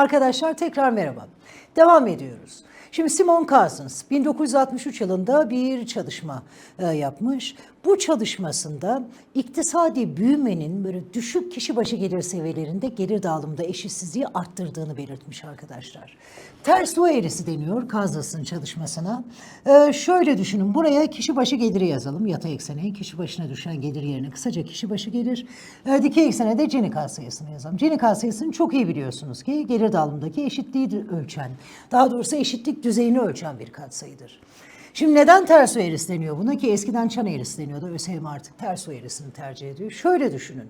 Arkadaşlar tekrar merhaba. Devam ediyoruz. Şimdi Simon Cousins 1963 yılında bir çalışma e, yapmış. Bu çalışmasında iktisadi büyümenin böyle düşük kişi başı gelir seviyelerinde gelir dağılımında eşitsizliği arttırdığını belirtmiş arkadaşlar. Ters U eğrisi deniyor Cousins'ın çalışmasına. E, şöyle düşünün buraya kişi başı geliri yazalım yatay eksene. Kişi başına düşen gelir yerine kısaca kişi başı gelir. E, dikey eksene de Gini sayısını yazalım. Gini sayısını çok iyi biliyorsunuz ki gelir dağılımındaki eşitliği ölçen, daha doğrusu eşitlik düzeyini ölçen bir katsayıdır. Şimdi neden ters u eğrisi deniyor buna ki eskiden çan eğrisi deniyordu. ÖSYM artık ters u eğrisini tercih ediyor. Şöyle düşünün.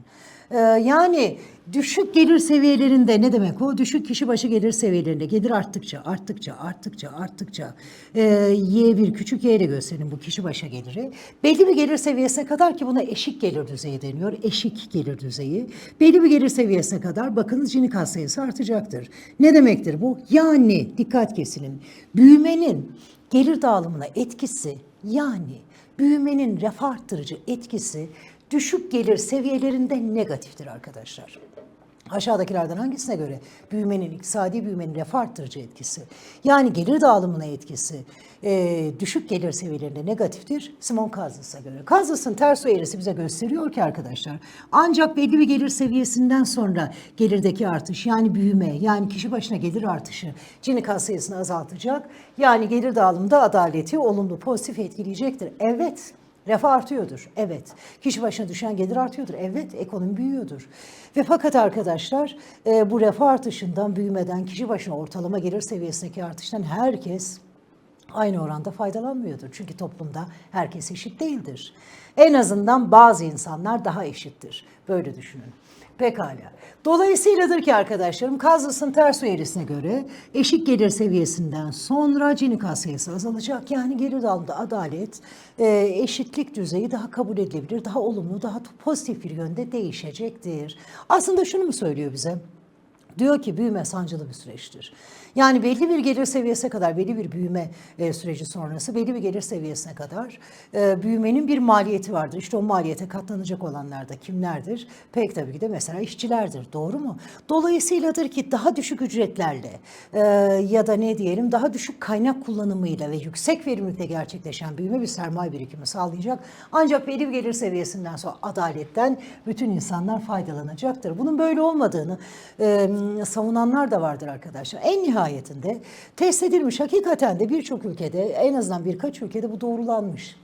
Ee, yani düşük gelir seviyelerinde ne demek o? Düşük kişi başı gelir seviyelerinde gelir arttıkça, arttıkça, arttıkça, arttıkça e, y1 küçük y ile gösterin bu kişi başa geliri. Belli bir gelir seviyesine kadar ki buna eşik gelir düzeyi deniyor. Eşik gelir düzeyi. Belli bir gelir seviyesine kadar bakınız Gini sayısı artacaktır. Ne demektir bu? Yani dikkat kesinin. Büyümenin gelir dağılımına etkisi yani büyümenin refah arttırıcı etkisi düşük gelir seviyelerinde negatiftir arkadaşlar. Aşağıdakilerden hangisine göre büyümenin, iktisadi büyümenin refah arttırıcı etkisi, yani gelir dağılımına etkisi e, düşük gelir seviyelerinde negatiftir Simon Cousins'a göre. Cousins'ın ters eğrisi bize gösteriyor ki arkadaşlar ancak belli bir gelir seviyesinden sonra gelirdeki artış yani büyüme yani kişi başına gelir artışı Gini sayısını azaltacak. Yani gelir dağılımında adaleti olumlu pozitif etkileyecektir. Evet Refah artıyordur. Evet. Kişi başına düşen gelir artıyordur. Evet. Ekonomi büyüyordur. Ve fakat arkadaşlar e, bu refah artışından, büyümeden, kişi başına ortalama gelir seviyesindeki artıştan herkes aynı oranda faydalanmıyordur. Çünkü toplumda herkes eşit değildir. En azından bazı insanlar daha eşittir. Böyle düşünün. Pekala. Dolayısıyladır ki arkadaşlarım Cousins'ın ters eğrisine göre eşit gelir seviyesinden sonra Gini sayısı azalacak. Yani gelir dağılımında adalet, e, eşitlik düzeyi daha kabul edilebilir, daha olumlu, daha pozitif bir yönde değişecektir. Aslında şunu mu söylüyor bize? Diyor ki büyüme sancılı bir süreçtir. Yani belli bir gelir seviyesine kadar, belli bir büyüme e, süreci sonrası, belli bir gelir seviyesine kadar e, büyümenin bir maliyeti vardır. İşte o maliyete katlanacak olanlar da kimlerdir? Pek tabii ki de mesela işçilerdir. Doğru mu? Dolayısıyladır ki daha düşük ücretlerle e, ya da ne diyelim daha düşük kaynak kullanımıyla ve yüksek verimlilikle gerçekleşen büyüme bir sermaye birikimi sağlayacak. Ancak belli bir gelir seviyesinden sonra adaletten bütün insanlar faydalanacaktır. Bunun böyle olmadığını e, savunanlar da vardır arkadaşlar. En nihayetinde test edilmiş hakikaten de birçok ülkede en azından birkaç ülkede bu doğrulanmış.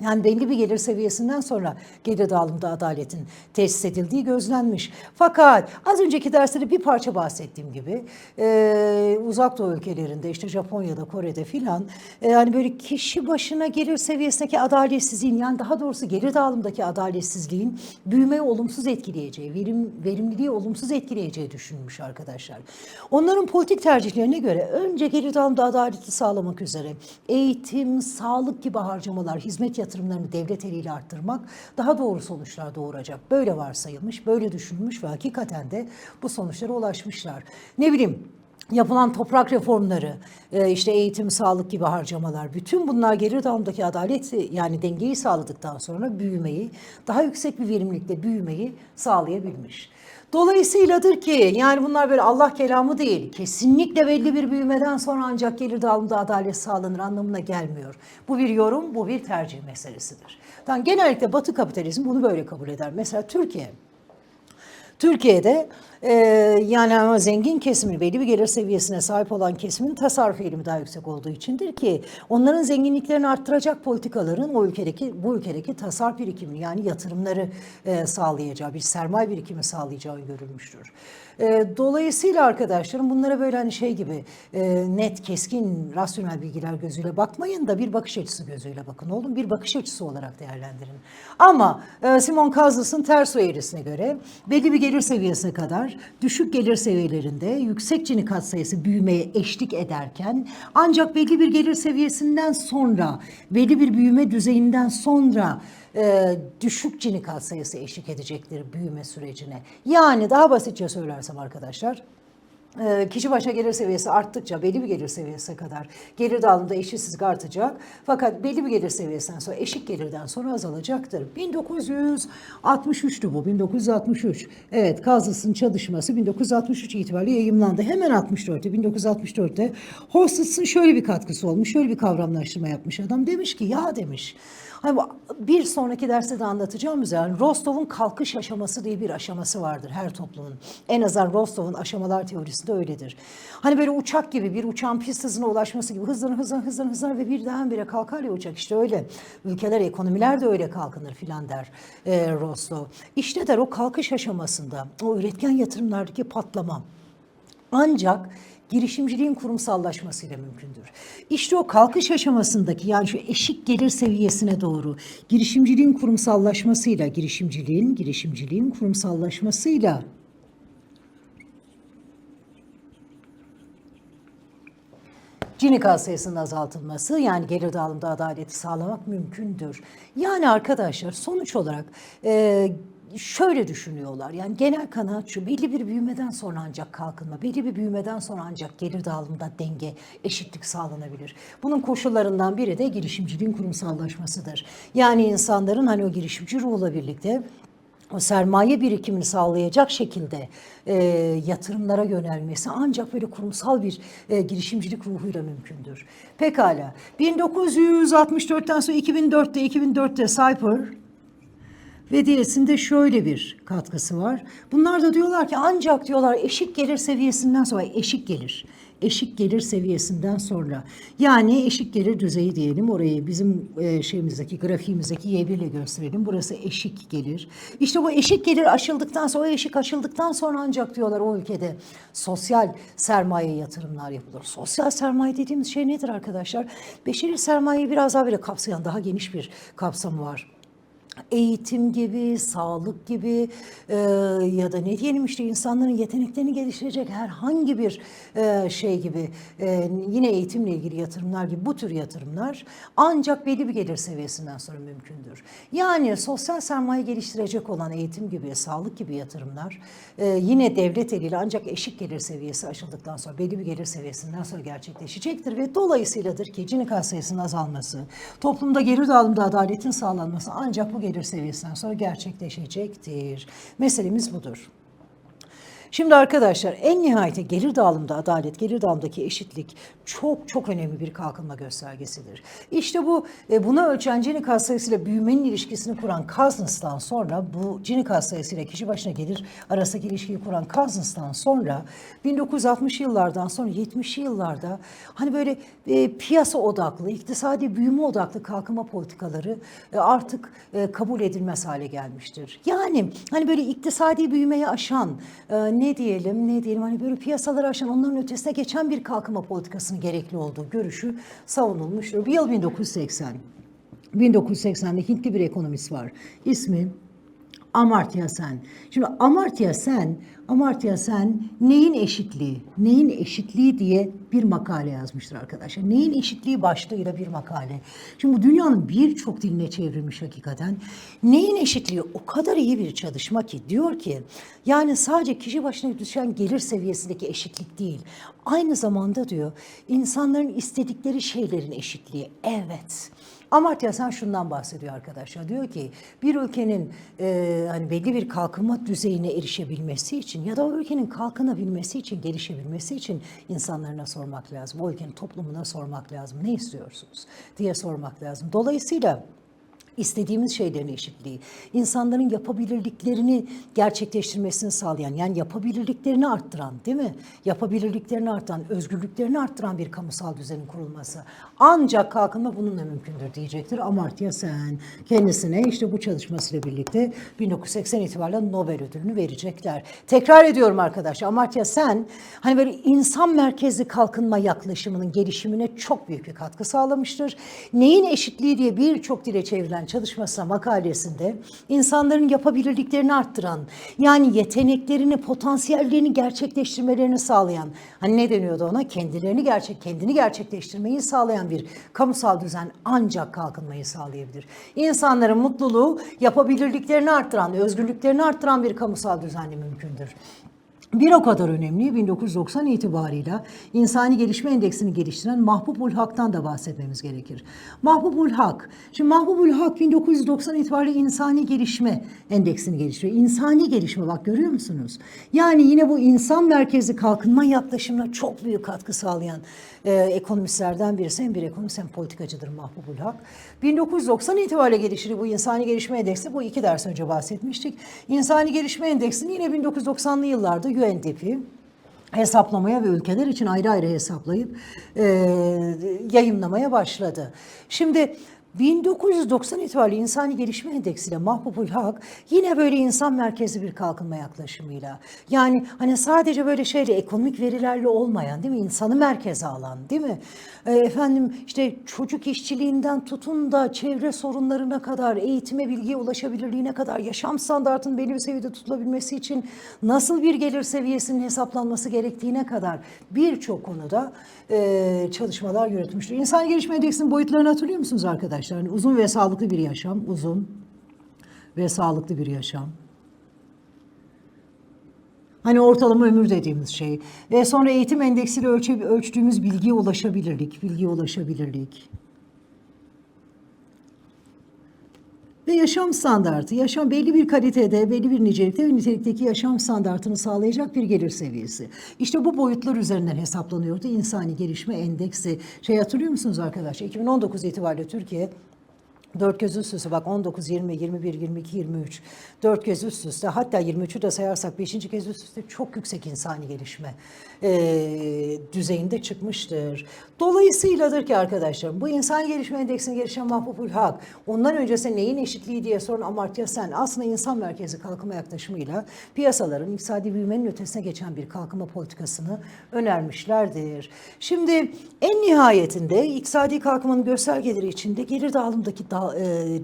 Yani belli bir gelir seviyesinden sonra gelir dağılımda adaletin tesis edildiği gözlenmiş. Fakat az önceki derste bir parça bahsettiğim gibi e, uzak doğu ülkelerinde işte Japonya'da, Kore'de filan e, yani böyle kişi başına gelir seviyesindeki adaletsizliğin yani daha doğrusu gelir dağılımdaki adaletsizliğin büyümeyi olumsuz etkileyeceği, verim, verimliliği olumsuz etkileyeceği düşünülmüş arkadaşlar. Onların politik tercihlerine göre önce gelir dağılımda adaleti sağlamak üzere eğitim, sağlık gibi harcamalar, hizmet yatırımlarını devlet eliyle arttırmak daha doğru sonuçlar doğuracak. Böyle varsayılmış, böyle düşünülmüş ve hakikaten de bu sonuçlara ulaşmışlar. Ne bileyim yapılan toprak reformları, e, işte eğitim, sağlık gibi harcamalar, bütün bunlar gelir dağılımdaki adaleti yani dengeyi sağladıktan sonra büyümeyi, daha yüksek bir verimlilikle büyümeyi sağlayabilmiş. Dolayısıyladır ki yani bunlar böyle Allah kelamı değil. Kesinlikle belli bir büyümeden sonra ancak gelir dağılımında adalet sağlanır anlamına gelmiyor. Bu bir yorum, bu bir tercih meselesidir. Yani genellikle Batı kapitalizmi bunu böyle kabul eder. Mesela Türkiye. Türkiye'de e, yani ama zengin kesimin belli bir gelir seviyesine sahip olan kesimin tasarruf eğilimi daha yüksek olduğu içindir ki onların zenginliklerini arttıracak politikaların o ülkedeki bu ülkedeki tasarruf birikimini yani yatırımları e, sağlayacağı bir sermaye birikimi sağlayacağı görülmüştür. E, dolayısıyla arkadaşlarım bunlara böyle hani şey gibi e, net, keskin, rasyonel bilgiler gözüyle bakmayın da bir bakış açısı gözüyle bakın oğlum. Bir bakış açısı olarak değerlendirin. Ama e, Simon Cousins'ın ters eğrisine göre belli bir gelir seviyesine kadar düşük gelir seviyelerinde yüksek Gini katsayısı büyümeye eşlik ederken ancak belli bir gelir seviyesinden sonra belli bir büyüme düzeyinden sonra e, düşük Gini katsayısı eşlik edecektir büyüme sürecine. Yani daha basitçe söylersem arkadaşlar e, kişi başına gelir seviyesi arttıkça belli bir gelir seviyesine kadar gelir dağılımında eşitsizlik artacak. Fakat belli bir gelir seviyesinden sonra eşik gelirden sonra azalacaktır. 1963'tü bu 1963. Evet Kazlıs'ın çalışması 1963 itibariyle yayımlandı. Hemen 64'te 1964'te Hostess'ın şöyle bir katkısı olmuş. Şöyle bir kavramlaştırma yapmış adam. Demiş ki ya demiş bir sonraki derste de anlatacağım yani Rostov'un kalkış aşaması diye bir aşaması vardır her toplumun. En azından Rostov'un aşamalar teorisi de öyledir. Hani böyle uçak gibi bir uçağın pist hızına ulaşması gibi hızlanır hızlanır hızlanır hızlanır ve birdenbire kalkar ya uçak işte öyle. Ülkeler, ekonomiler de öyle kalkınır filan der e, Rostov. İşte der o kalkış aşamasında o üretken yatırımlardaki patlama ancak girişimciliğin kurumsallaşmasıyla mümkündür. İşte o kalkış aşamasındaki yani şu eşik gelir seviyesine doğru girişimciliğin kurumsallaşmasıyla, girişimciliğin, girişimciliğin kurumsallaşmasıyla Gini sayısının azaltılması yani gelir dağılımda adaleti sağlamak mümkündür. Yani arkadaşlar sonuç olarak e, şöyle düşünüyorlar. Yani genel kanaat şu belli bir büyümeden sonra ancak kalkınma, belli bir büyümeden sonra ancak gelir dağılımında denge, eşitlik sağlanabilir. Bunun koşullarından biri de girişimciliğin kurumsallaşmasıdır. Yani insanların hani o girişimci ruhla birlikte o sermaye birikimini sağlayacak şekilde e, yatırımlara yönelmesi ancak böyle kurumsal bir e, girişimcilik ruhuyla mümkündür. Pekala. 1964'ten sonra 2004'te 2004'te Cyper ve diğerisinde şöyle bir katkısı var. Bunlar da diyorlar ki ancak diyorlar eşik gelir seviyesinden sonra eşik gelir. Eşik gelir seviyesinden sonra. Yani eşik gelir düzeyi diyelim. Orayı bizim e, şeyimizdeki grafiğimizdeki Y1 ile gösterelim. Burası eşik gelir. İşte bu eşik gelir aşıldıktan sonra o eşik aşıldıktan sonra ancak diyorlar o ülkede sosyal sermaye yatırımlar yapılır. Sosyal sermaye dediğimiz şey nedir arkadaşlar? Beşeri sermayeyi biraz daha böyle kapsayan daha geniş bir kapsamı var eğitim gibi, sağlık gibi e, ya da ne diyelim işte insanların yeteneklerini geliştirecek herhangi bir e, şey gibi e, yine eğitimle ilgili yatırımlar gibi bu tür yatırımlar ancak belli bir gelir seviyesinden sonra mümkündür. Yani sosyal sermaye geliştirecek olan eğitim gibi, sağlık gibi yatırımlar e, yine devlet eliyle ancak eşik gelir seviyesi aşıldıktan sonra belli bir gelir seviyesinden sonra gerçekleşecektir ve dolayısıyladır ki Gini sayısının azalması, toplumda gelir dağılımda adaletin sağlanması ancak bu gelir seviyesinden sonra gerçekleşecektir. Meselemiz budur. Şimdi arkadaşlar en nihayete gelir dağılımda adalet, gelir dağılımdaki eşitlik çok çok önemli bir kalkınma göstergesidir. İşte bu e, buna ölçen Gini sayısıyla büyümenin ilişkisini kuran Cousens'tan sonra bu Gini sayısıyla kişi başına gelir arasındaki ilişkiyi kuran Cousens'tan sonra 1960 yıllardan sonra 70'li yıllarda hani böyle e, piyasa odaklı, iktisadi büyüme odaklı kalkınma politikaları e, artık e, kabul edilmez hale gelmiştir. Yani hani böyle iktisadi büyümeyi aşan e, ne diyelim ne diyelim hani böyle piyasaları aşan onların ötesine geçen bir kalkınma politikasının gerekli olduğu görüşü savunulmuştur. Bir yıl 1980. 1980'de Hintli bir ekonomist var. İsmi Amartya Sen. Şimdi Amartya Sen, Amartya Sen neyin eşitliği, neyin eşitliği diye bir makale yazmıştır arkadaşlar. Neyin eşitliği başlığıyla bir makale. Şimdi bu dünyanın birçok diline çevrilmiş hakikaten. Neyin eşitliği o kadar iyi bir çalışma ki diyor ki yani sadece kişi başına düşen gelir seviyesindeki eşitlik değil. Aynı zamanda diyor insanların istedikleri şeylerin eşitliği. Evet. Amartya Sen şundan bahsediyor arkadaşlar. Diyor ki bir ülkenin e, hani belli bir kalkınma düzeyine erişebilmesi için ya da o ülkenin kalkınabilmesi için, gelişebilmesi için insanlarına sormak lazım. O ülkenin toplumuna sormak lazım. Ne istiyorsunuz diye sormak lazım. Dolayısıyla istediğimiz şeylerin eşitliği, insanların yapabilirliklerini gerçekleştirmesini sağlayan, yani yapabilirliklerini arttıran, değil mi? Yapabilirliklerini arttıran, özgürlüklerini arttıran bir kamusal düzenin kurulması. Ancak kalkınma bununla mümkündür diyecektir Amartya Sen. Kendisine işte bu çalışmasıyla birlikte 1980 itibariyle Nobel ödülünü verecekler. Tekrar ediyorum arkadaşlar, Amartya Sen hani böyle insan merkezli kalkınma yaklaşımının gelişimine çok büyük bir katkı sağlamıştır. Neyin eşitliği diye birçok dile çevrilen çalışmasına makalesinde insanların yapabilirliklerini arttıran, yani yeteneklerini, potansiyellerini gerçekleştirmelerini sağlayan, hani ne deniyordu ona? Kendilerini gerçek, kendini gerçekleştirmeyi sağlayan bir kamusal düzen ancak kalkınmayı sağlayabilir. İnsanların mutluluğu yapabilirliklerini arttıran, özgürlüklerini arttıran bir kamusal düzenle mümkündür. Bir o kadar önemli 1990 itibarıyla insani gelişme endeksini geliştiren Mahbubul Hak'tan da bahsetmemiz gerekir. Mahbubul Hak, şimdi Mahbubul Hak 1990 itibariyle insani gelişme endeksini geliştiriyor. İnsani gelişme bak görüyor musunuz? Yani yine bu insan merkezli kalkınma yaklaşımına çok büyük katkı sağlayan e, ekonomistlerden birisi. Hem bir ekonomist hem politikacıdır Mahbubul Hak. 1990 itibariyle geliştiriyor bu insani gelişme endeksi. Bu iki ders önce bahsetmiştik. İnsani gelişme endeksini yine 1990'lı yıllarda UNDP hesaplamaya ve ülkeler için ayrı ayrı hesaplayıp e, yayınlamaya başladı. Şimdi 1990 itibariyle insani gelişme endeksiyle Mahbubul Hak yine böyle insan merkezli bir kalkınma yaklaşımıyla yani hani sadece böyle şeyle ekonomik verilerle olmayan değil mi insanı merkeze alan değil mi? E, efendim işte çocuk işçiliğinden tutun da çevre sorunlarına kadar eğitime bilgiye ulaşabilirliğine kadar yaşam standartının belli bir seviyede tutulabilmesi için nasıl bir gelir seviyesinin hesaplanması gerektiğine kadar birçok konuda e, çalışmalar yürütmüştür. İnsan gelişme endeksinin boyutlarını hatırlıyor musunuz arkadaşlar? Hani uzun ve sağlıklı bir yaşam, uzun ve sağlıklı bir yaşam. Hani ortalama ömür dediğimiz şey. Ve sonra eğitim endeksiyle ölçe, ölçtüğümüz bilgiye ulaşabilirlik, bilgiye ulaşabilirlik. Ve yaşam standartı, yaşam belli bir kalitede, belli bir nicelikte ve nitelikteki yaşam standartını sağlayacak bir gelir seviyesi. İşte bu boyutlar üzerinden hesaplanıyordu insani gelişme endeksi. Şey hatırlıyor musunuz arkadaşlar? 2019 itibariyle Türkiye Dört kez üst üste bak 19, 20, 21, 22, 23. Dört kez üst üste hatta 23'ü de sayarsak beşinci kez üst üste çok yüksek insani gelişme e, düzeyinde çıkmıştır. Dolayısıyladır ki arkadaşlarım bu insani gelişme endeksini gelişen Mahbubul Hak ondan öncesi neyin eşitliği diye soran Amartya Sen aslında insan merkezi kalkınma yaklaşımıyla piyasaların iktisadi büyümenin ötesine geçen bir kalkınma politikasını önermişlerdir. Şimdi en nihayetinde iktisadi kalkınmanın göstergeleri içinde gelir dağılımındaki da, e,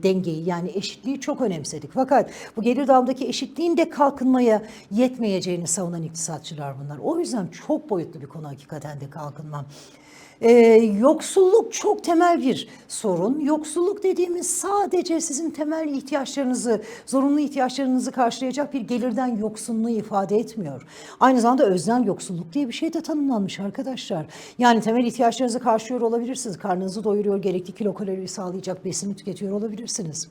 dengeyi yani eşitliği çok önemsedik. Fakat bu gelir dağılımındaki eşitliğin de kalkınmaya yetmeyeceğini savunan iktisatçılar bunlar. O yüzden çok boyutlu bir konu hakikaten de kalkınma. Ee, yoksulluk çok temel bir sorun. Yoksulluk dediğimiz sadece sizin temel ihtiyaçlarınızı, zorunlu ihtiyaçlarınızı karşılayacak bir gelirden yoksunluğu ifade etmiyor. Aynı zamanda öznel yoksulluk diye bir şey de tanımlanmış arkadaşlar. Yani temel ihtiyaçlarınızı karşılıyor olabilirsiniz. Karnınızı doyuruyor, gerekli kilokalori sağlayacak besini tüketiyor olabilirsiniz.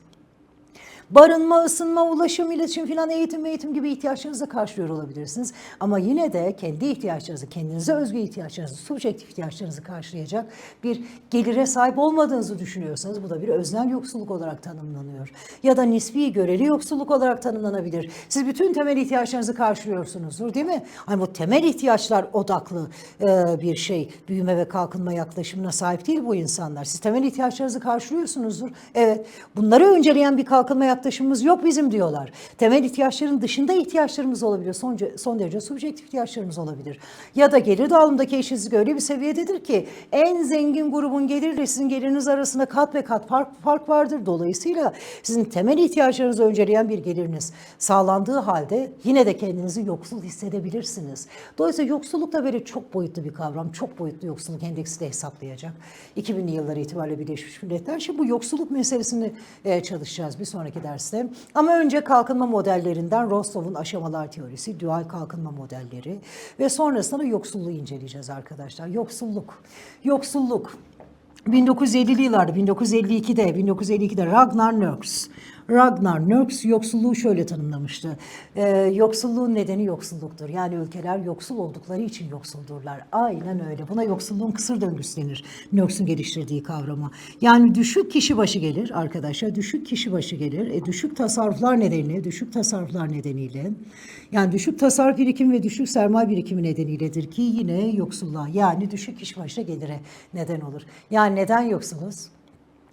Barınma, ısınma, ulaşım, iletişim filan eğitim eğitim gibi ihtiyaçlarınızı karşılıyor olabilirsiniz. Ama yine de kendi ihtiyaçlarınızı, kendinize özgü ihtiyaçlarınızı, subjektif ihtiyaçlarınızı karşılayacak bir gelire sahip olmadığınızı düşünüyorsanız bu da bir öznel yoksulluk olarak tanımlanıyor. Ya da nispi göreli yoksulluk olarak tanımlanabilir. Siz bütün temel ihtiyaçlarınızı karşılıyorsunuzdur değil mi? Hani bu temel ihtiyaçlar odaklı e, bir şey. Büyüme ve kalkınma yaklaşımına sahip değil bu insanlar. Siz temel ihtiyaçlarınızı karşılıyorsunuzdur. Evet. Bunları önceleyen bir kalkınma yaklaşımımız yok bizim diyorlar. Temel ihtiyaçların dışında ihtiyaçlarımız olabilir. Son, son derece subjektif ihtiyaçlarımız olabilir. Ya da gelir dağılımındaki eşitsizlik öyle bir seviyededir ki en zengin grubun geliriyle sizin geliriniz arasında kat ve kat fark, fark vardır. Dolayısıyla sizin temel ihtiyaçlarınızı önceleyen bir geliriniz sağlandığı halde yine de kendinizi yoksul hissedebilirsiniz. Dolayısıyla yoksulluk da böyle çok boyutlu bir kavram. Çok boyutlu yoksulluk endeksi de hesaplayacak. 2000'li yıllar itibariyle Birleşmiş Milletler. Şimdi bu yoksulluk meselesini e, çalışacağız bir sonraki derste. Ama önce kalkınma modellerinden Rostov'un aşamalar teorisi, dual kalkınma modelleri ve sonrasında da yoksulluğu inceleyeceğiz arkadaşlar. Yoksulluk. Yoksulluk. 1950'li yıllarda, 1952'de, 1952'de Ragnar Nurks Ragnar Nurks yoksulluğu şöyle tanımlamıştı. Ee, yoksulluğun nedeni yoksulluktur. Yani ülkeler yoksul oldukları için yoksuldurlar. Aynen öyle. Buna yoksulluğun kısır döngüsü denir. Nurks'un geliştirdiği kavrama. Yani düşük kişi başı gelir arkadaşlar. Düşük kişi başı gelir. E, düşük tasarruflar nedeniyle, düşük tasarruflar nedeniyle yani düşük tasarruf birikimi ve düşük sermaye birikimi nedeniyledir ki yine yoksulluğa yani düşük kişi başına gelire neden olur. Yani neden yoksuluz?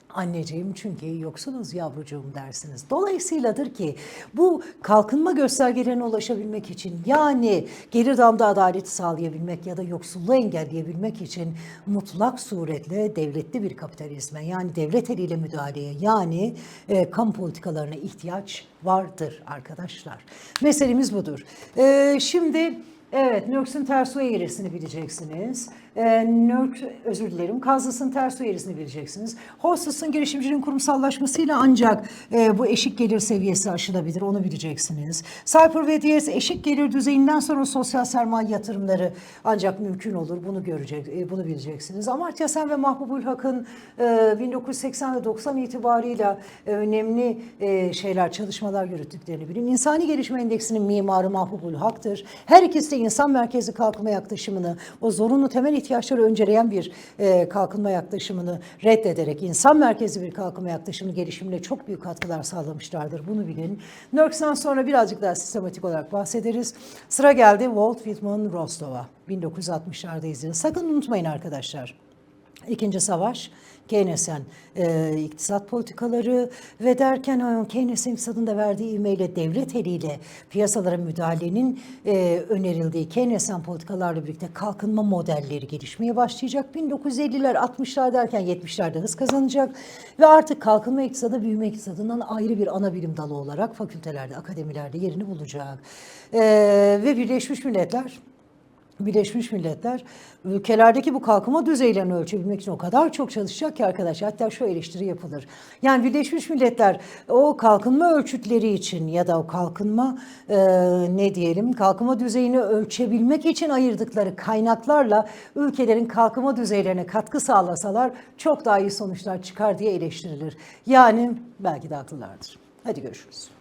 Anneciğim çünkü yoksunuz yavrucuğum dersiniz. Dolayısıyladır ki bu kalkınma göstergelerine ulaşabilmek için yani gelir damda adaleti sağlayabilmek ya da yoksulluğu engelleyebilmek için mutlak suretle devletli bir kapitalizme yani devlet eliyle müdahaleye yani e, kamu politikalarına ihtiyaç vardır arkadaşlar. Meselemiz budur. E, şimdi Evet, Nurks'un ters su bileceksiniz. Ee, Nurk, özür dilerim, Kazlıs'ın ters eğrisini bileceksiniz. Hostess'ın girişimcinin kurumsallaşmasıyla ancak e, bu eşik gelir seviyesi aşılabilir, onu bileceksiniz. Cyper ve Diyez eşik gelir düzeyinden sonra sosyal sermaye yatırımları ancak mümkün olur, bunu görecek, e, bunu bileceksiniz. Amartya Sen ve Mahbubul Hak'ın e, 1980 ve 90 itibarıyla e, önemli e, şeyler, çalışmalar yürüttüklerini bilin. İnsani Gelişme Endeksinin mimarı Mahbubul Hak'tır. Her ikisi de insan merkezli kalkınma yaklaşımını, o zorunlu temel ihtiyaçları önceleyen bir e, kalkınma yaklaşımını reddederek insan merkezli bir kalkınma yaklaşımı gelişimine çok büyük katkılar sağlamışlardır. Bunu bilin. NERCS'den sonra birazcık daha sistematik olarak bahsederiz. Sıra geldi Walt Whitman Rostov'a. 1960'larda izleyin. Sakın unutmayın arkadaşlar. İkinci savaş, Keynesyen e, iktisat politikaları ve derken e, Keynesyen iktisadın da verdiği ivmeyle devlet eliyle piyasalara müdahalenin e, önerildiği Keynesyen politikalarla birlikte kalkınma modelleri gelişmeye başlayacak. 1950'ler 60'lar derken 70'lerde hız kazanacak ve artık kalkınma iktisadı büyüme iktisadından ayrı bir ana bilim dalı olarak fakültelerde, akademilerde yerini bulacak. E, ve Birleşmiş Milletler Birleşmiş Milletler ülkelerdeki bu kalkınma düzeylerini ölçebilmek için o kadar çok çalışacak ki arkadaşlar hatta şu eleştiri yapılır. Yani Birleşmiş Milletler o kalkınma ölçütleri için ya da o kalkınma e, ne diyelim kalkınma düzeyini ölçebilmek için ayırdıkları kaynaklarla ülkelerin kalkınma düzeylerine katkı sağlasalar çok daha iyi sonuçlar çıkar diye eleştirilir. Yani belki de haklılardır. Hadi görüşürüz.